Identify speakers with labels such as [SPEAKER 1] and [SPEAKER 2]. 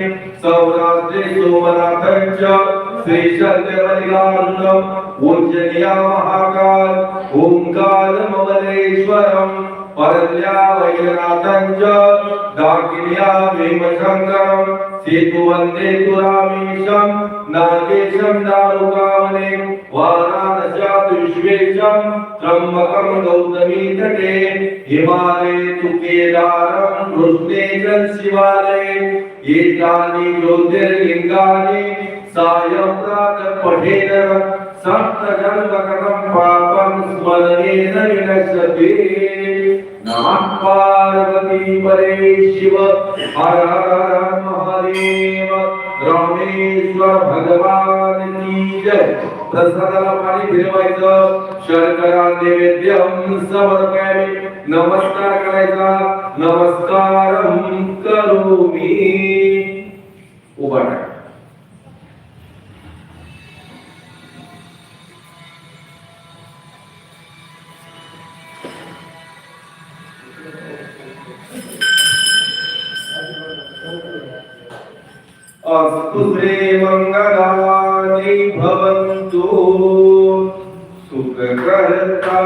[SPEAKER 1] सौराष्ट्रे सोमनाथञ्च श्रीशक्तिमल्लिकार्जुनम् उज्जनिया महाकाल ओङ्कारममलेश्वरम् परल्या वैजनाथञ्च दाकिन्या भीमशङ्करम्, सेतुवन्दे तुरामीशम् नागेशम् दारुकावने वाराणस्यात् विश्वेशम् त्र्यम्बकम् गौतमी तटे हिमालये तु केदारम् कृष्णे च शिवालये एतानि ज्योतिर्लिङ्गानि सायं प्रातः पठेन सप्तजन्मकटं पापं स्मरणेन विनश्यते नमः पार्वती परे शिव हर हर महादेव रामेश्वर भगवान की जय प्रसादाला पाणी फिरवायचं. शर्करा नैवेद्यम समर्पयामी. नमस्कार करायचा. नमस्कार करोमी. उभा अस्तु श्रीमङ्गलानि भवन्तु सुख करता